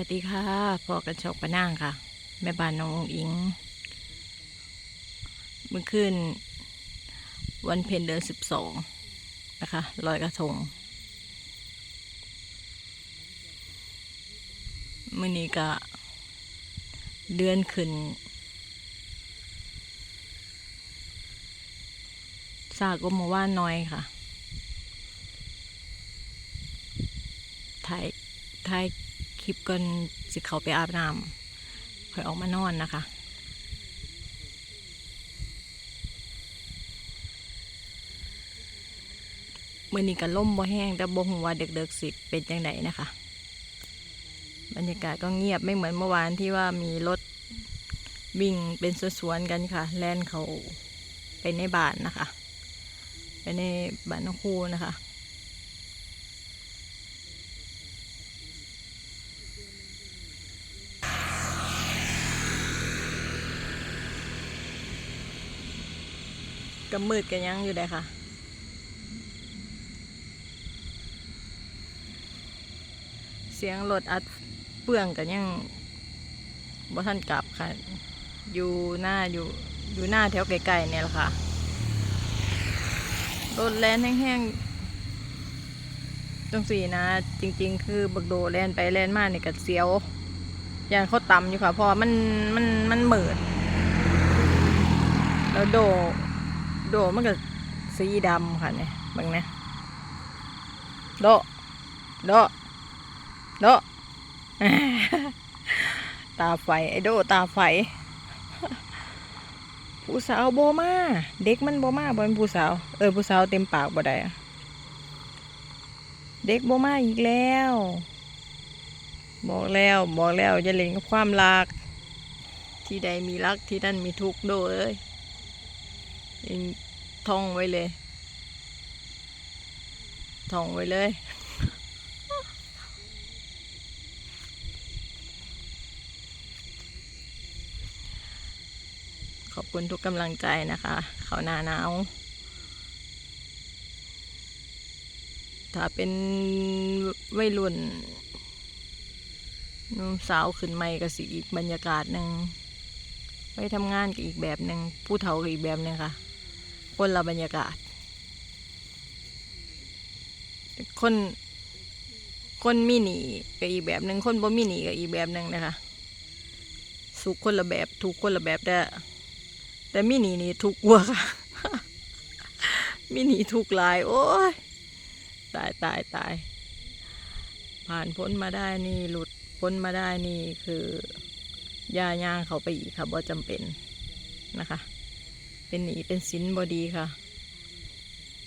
วัสดีค่ะพอกันชกปะนั่งค่ะ แม่บ้านน้ององอิงเมื่อคืนวันเพ็ญเดือนสิบสองนะคะลอยกระทงมื่อนี้ก็เดือนขึ้นซาก็มาว่าน้อยค่ะถ่ายถ่าย คลิปก่อนสิเขาไปอาบน้ำค่อยออกมานอนนะคะมื่อนี้ก็ล่มบ่แห้งแต่บ่ฮู้ว่าเด็กๆสิเป็นจังไดนะคะ บรรยากาศก็เงียบไม่เหมือนเมื่อวานที่ว่ามีรถวิ่งเป็นสวนๆกันค่ะ แล่นเขาไปในบ้านนะคะ ไปในบ้านนองคูนะคะ ก็มืดกันยังอยู่เลยค่ะ เสียงรถอัดเปื่องกันยังบ่ท่านกลับค่ะ อยู่หน้าอยู่อยู่หน้าแถวไกลๆเนี่ยแหละค่ะรถแล่นแห้งๆตรงสี่นะ จริง ๆ คือบักโดแล่นไปแล่นมาเนี่ยก็เสียวย่างเขาต่ำอยู่ค่ะเพราะมันมันมันเหมืดแล้วโด โดมันก็สีดำค่ะเนี่ยบางนะโดโดโดตาไฟไอโดตาไฟ ผู้สาวโบมาเด็กมันโบมาบ่เป็นผู้สาว เออผู้สาวเต็มปากบ่ได้อะเด็กโบมาอีกแล้ว บอกแล้วบอกแล้วอย่าเล่นกับความรัก ที่ใดมีรักที่นั่นมีทุกข์โดเอ้ยเอง ท่องไว้เลย ท่องไว้เลย ขอบคุณทุกกำลังใจนะคะ เขาหนาหนาว ถ้าเป็นวัยรุ่นนุ่มสาวขึ้นใหม่ก็สิอีกบรรยากาศหนึ่งไปทำงานก็อีกแบบหนึ่งผู้เฒ่าก็อีกแบบหนึ่งค่ะ คนละบรรยากาศ คนคนมีหนีก็อีกแบบหนึ่งคนบ่มีหนีก็อีกแบบหนึ่งนะคะ สุขคนละแบบทุกคนละแบบแต่แต่มีหนีนี่ทุกข์กว่าค่ะมีหนีทุกหลาย โอ้ยตายตายตายผ่านพ้นมาได้นี่หลุดพ้นมาได้นี่คือย่าย่างเขาไปอีกค่ะบ่จำเป็นนะคะ เป็นหนีเป็นสินบดีค่ะ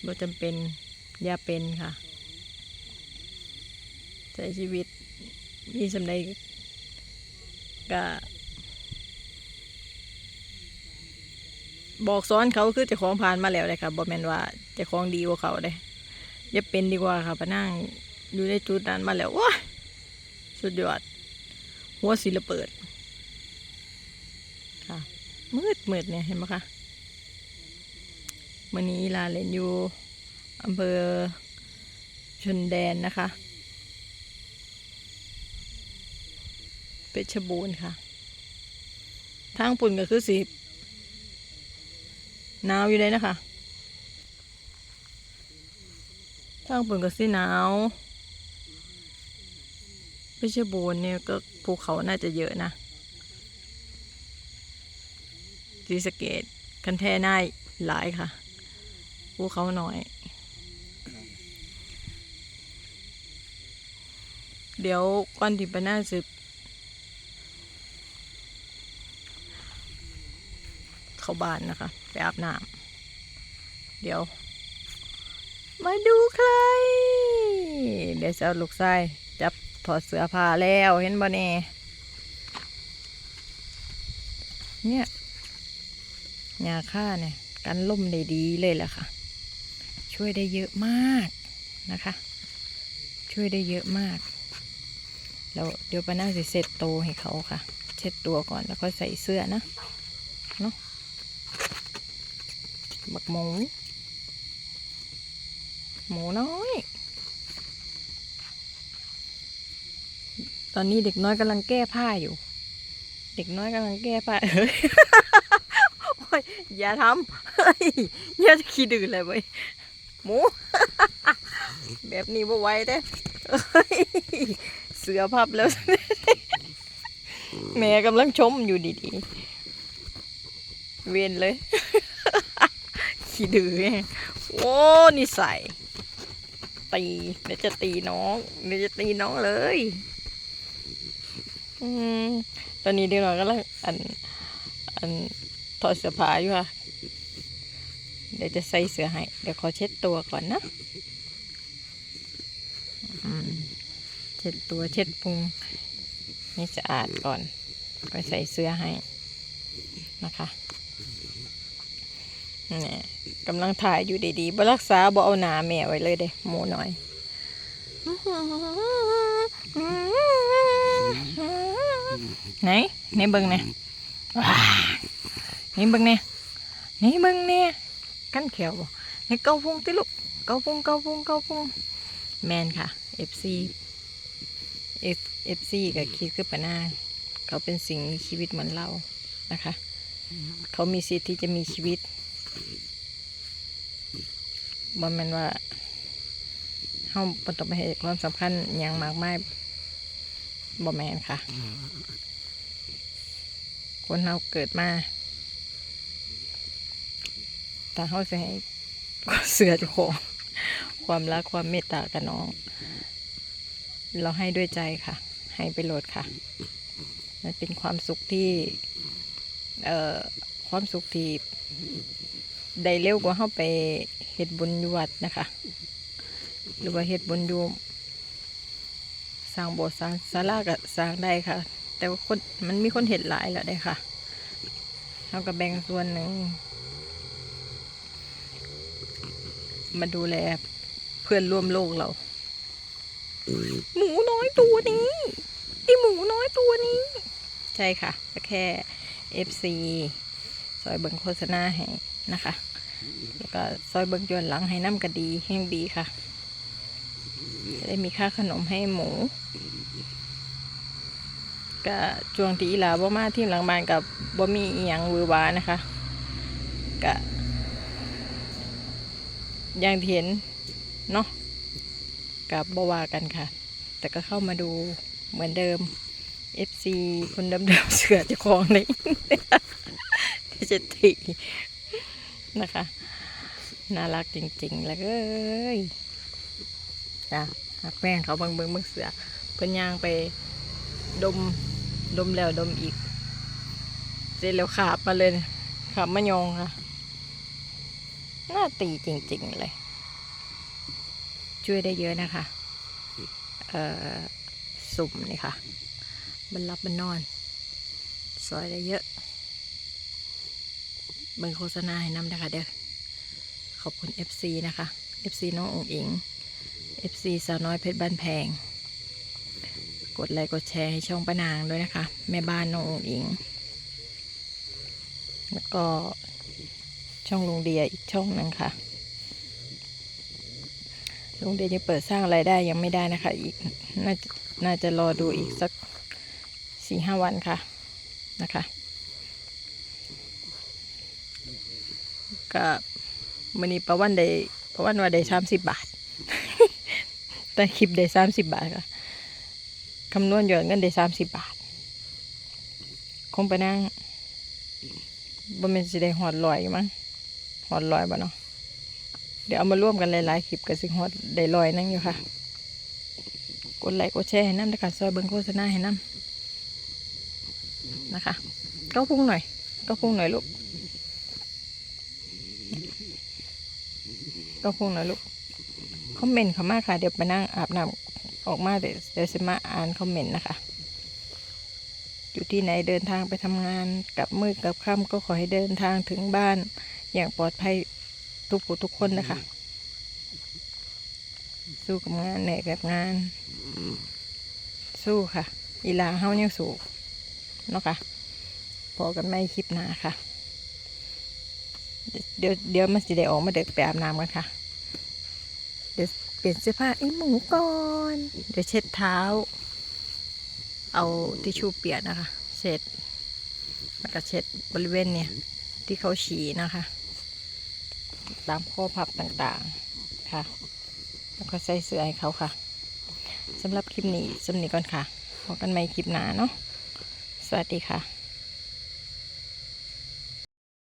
บ่จำเป็นอย่าเป็นค่ะ ใช้ชีวิตมีสำใดก็บอกสอนเขาคือจะของผ่านมาแล้วเลยค่ะบ่แมนว่าจะของดีกว่าเขาเลยอย่าเป็นดีกว่าค่ะพนั่งอยู่ในจุดนั้นมาแล้วว้าสุดยอด หัวศิลเปิด ค่ะมืดมืดเนี่ยเห็นไหมคะ วันนี้ลาเล่นอยู่อำเภอชนแดนนะคะเพชรบูรณ์ค่ะ ทางปุ่นก็คือสีหนาวอยู่เลยนะคะ ทางปุ่นก็สีหนาวเพชรบูรณ์เนี่ยก็ภูเขาน่าจะเยอะนะศรีสเกดคันแท่น่ายหลายค่ะ ภูเขาหน่อย เดี๋ยวก่อนที่ไปหน้าสิบเข้าบ้านนะคะ ไปอาบน้ำเดี๋ยว มาดูใคร เดี๋ยวจะเอาลูกไส้จับถอดเสื้อผ้าแล้วเห็นบ่เน่เนี่ยยาฆ่าเนี่ย กันล่มได้ดีเลยแหละค่ะ ช่วยได้เยอะมากนะคะ ช่วยได้เยอะมาก แล้วเดี๋ยวปาน่าจะเซ็ตโตวให้เขาค่ะ เช็ดตัวก่อนแล้วก็ใส่เสื้อนะเนาะบักหมู หมูน้อย ตอนนี้เด็กน้อยกำลังแก้ผ้าอยู่ เด็กน้อยกำลังแก้ผ้าเฮ้ยอ้ยอย่าทำเฮ้ยอย่าขี้ดื้อเลยเว้ย หมู แบบนี้บ่ไหวเด้เสือพับแล้วแม่กำลังชมอยู่ดีๆ เวียนเลย ขี้ดื้อแฮงโอ้นี่ใส่ตีเดี๋ยวจะตีน้องเดี๋ยวจะตีน้องเลยอืมตอนนี้เด็กน้อยกำลังอัน อันถอดเสื้อผ้าอยู่ค่ะ เดี๋ยวจะใส่เสื้อให้ เดี๋ยวขอเช็ดตัวก่อนนะเช็ดตัวเช็ดพุงให้สะอาดก่อนก็ใส่เสื้อให้นะคะนี่กำลังถ่ายอยู่ดีๆบ่รักษาบ่เอาหนาแม่ไว้เลยเด้หมูน้อยไหนไหนเบิ่งเนี่ยไหนเบิ่งเนี่ยไหนเบิ่งเนี่ย กันแขวบ่ไหนเกาพุงติลูกเกาพุงเกาพุงเกาพุงแมนค่ะ FC F FC กับคิดคือปะนางเขาเป็นสิ่งมีชีวิตเหมือนเรานะคะ เขามีสิทธิ์ที่จะมีชีวิตบ่แม่นว่าเฮาบ่ต้องไปให้ความสำคัญอหย่างมากมายบ่แม่นค่ะ คนเราเกิดมา ถ้าเขาจะให้เสือจะของความรักความเมตตากับน้อง เราให้ด้วยใจค่ะ ให้ไปโหลดค่ะ มันเป็นความสุขที่ เอ่อความสุขที่ได้เร็วกว่าเข้าไปเฮ็ดบุญอยู่วัดนะคะ หรือว่าเฮ็ดบุญอยู่สร้างโบสถ์สร้างศาลาก็สร้างได้ค่ะ แต่ว่าคนมันมีคนเห็นหลายแล้วได้ค่ะเราก็แบ่งส่วนหนึ่ง มาดูแลเพื่อนร่วมโลกเรา หมูน้อยตัวนี้ไอหมูน้อยตัวนี้ ใช่ค่ะก็แค่ FC ซอยเบิงโฆษณาให้นะคะ แล้วก็ซอยเบิงยวนหลังให้น้ำกระดีแห้งดีค่ะจะได้มีค่าขนมให้หมูก็ช่วงที่อีหลาบ่มาที่หลังบ้านกับบ่มีอีหยังหวือหวานะคะก็ อย่างที่เห็นเนาะกับบวากันค่ะ แต่ก็เข้ามาดูเหมือนเดิม FC คนเดิมๆเสือจะคลองเลยที่จะตีนะคะ น่ารักจริงๆ แล้วเอ้ยจ้ะหักแป้งเขาเบิ่งเบิ่งเบิ่งเสือ เพิ่นย่างไปดมดมแล้วดมอีก เสร็จแล้วขาบมาเลยขาบมะยองค่ะ น้าตีจริง ๆ เลย ช่วยได้เยอะนะคะเอ่อสุ่มนี่ค่ะมันรับมันนอน ซอยได้เยอะเบิ่งโฆษณาให้นำนะคะเด้อขอบคุณ FC นะคะ FC น้ององอิง FC สาวน้อยเพชรบ้านแพง กดไลค์กดแชร์ให้ช่องป้านางด้วยนะคะ แม่บ้านน้ององอิง แล้วก็ ช่องลุงเดียอีกช่องหนึ่งค่ะลุงเดียยังเปิดสร้างรายได้ยังไม่ได้นะคะ อีกน่าจะน่าจะรอดูอีกสักสี่ห้าวันค่ะนะคะก็มันนี้ประวันได้ประวันว่าได้สามสิบบาท แต่คลิปได้สามสิบบาทค่ะคำนวณยอดเงินได้สามสิบบาท คงไปนั่งบ่แม่นสิได้หอดลอยมั้ง หอดลอยบ่เนาะเดี๋ยวเอามาร่วมกันหลายๆคลิปกับสิหอดได้ลอยนั่งอยู่ค่ะ กดไลค์กดแชร์ให้น้ำนะคะซอยเบิ่งโฆษณาให้น้ำนะคะเก้าพุ่งหน่อยเก้าพุ่งหน่อยลูกเก้าพุ่งหน่อยลูก คอมเมนต์เขามากค่ะ เดี๋ยวไปนั่งอาบน้ำออกมาเดี๋ยวเดี๋ยวจะมาอ่านคอมเมนต์นะคะ อยู่ที่ไหนเดินทางไปทำงานกับมืดกับค่ำก็ขอให้เดินทางถึงบ้าน อย่างปลอดภัยทุกผู้ทุกคนนะคะ สู้กับงานเหนื่อยกับงาน สู้ค่ะ อีลาเฮายังสู้เนาะค่ะพอกันไม่คลิปหน้าค่ะ เดี๋ยวเดี๋ยวมันสิได้ออกมาเด็กไปอาบน้ำกันค่ะ เดี๋ยวเปลี่ยนเสื้อผ้าไอ้หมูก่อน เดี๋ยวเช็ดเท้า เอาทิชชู่เปียกนะคะเช็ดแล้วก็เช็ดบริเวณเนี่ยที่เขาฉี่นะคะ ตามข้อพับต่างๆค่ะ แล้วก็ใส่เสื้อให้เขาค่ะสำหรับคลิปนี้สำนีก่อนค่ะพบกันใหม่คลิปหน้าเนาะสวัสดีค่ะ